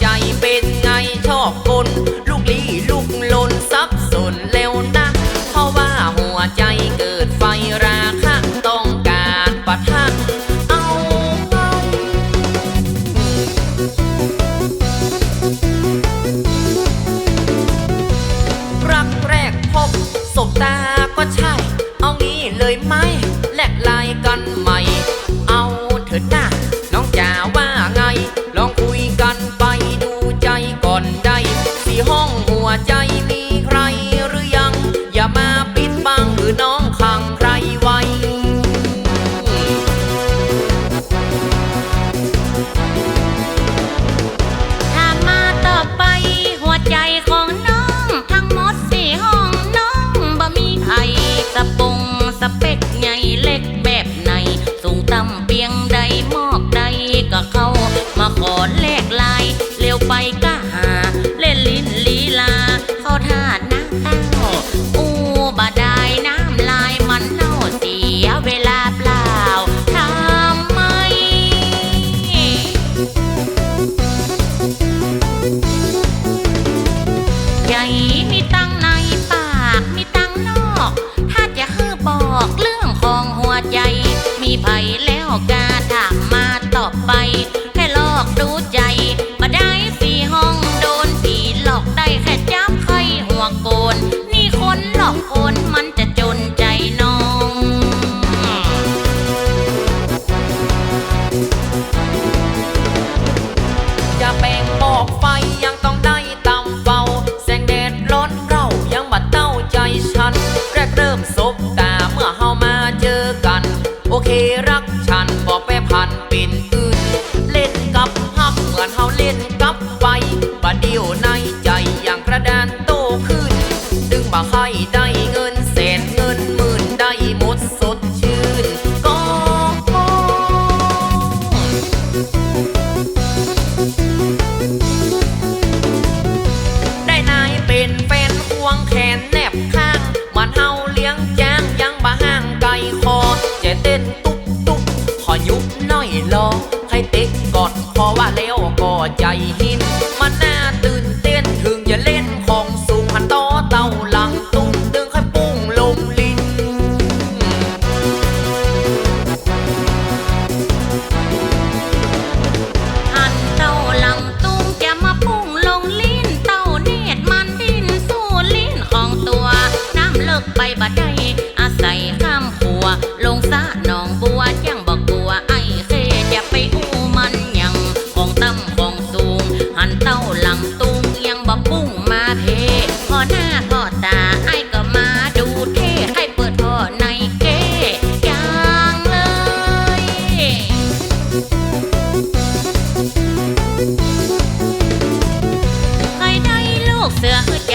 ใจเป็นไงชอบคน วกาถามมาตอบไป แค่ลอกดูใจ ติ๊กกอดเพราะว่าแล้วก็ใจหิน มันน่าตื่นเต้นถึงจะเล่นของสูงหันโตเต้าหลังตุ้งตึงค่อยปุ้งลมลิ้น หันเต้าหลังตุ้งจะมาปุ้งลงลิ้นเต้าเนตรมันดิ้นสู้ลิ้นของตัว น้ำเลิกไปบัดใด เสื้อใจ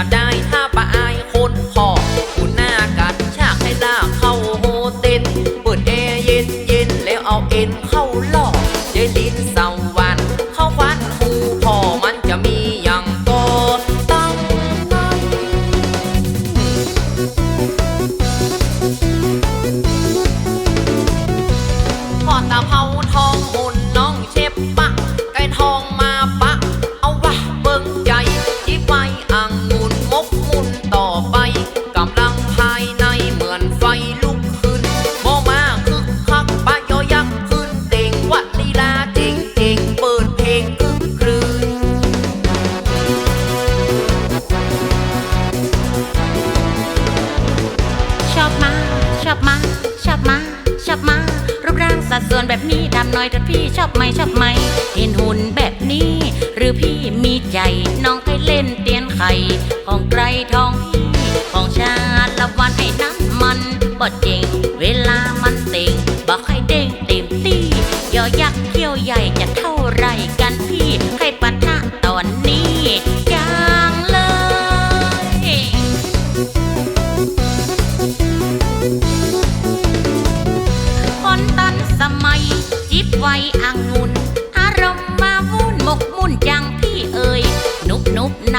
I die. อบมา ชอบมา ชอบมา รูปร่างสัดส่วนแบบนี้ดำหน่อยแต่พี่ชอบไหมชอบไหม เห็นหุ่นแบบนี้ หรือพี่มีใจ น้องใคยเล่นเตียนไข่ของใคร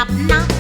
knock, knock.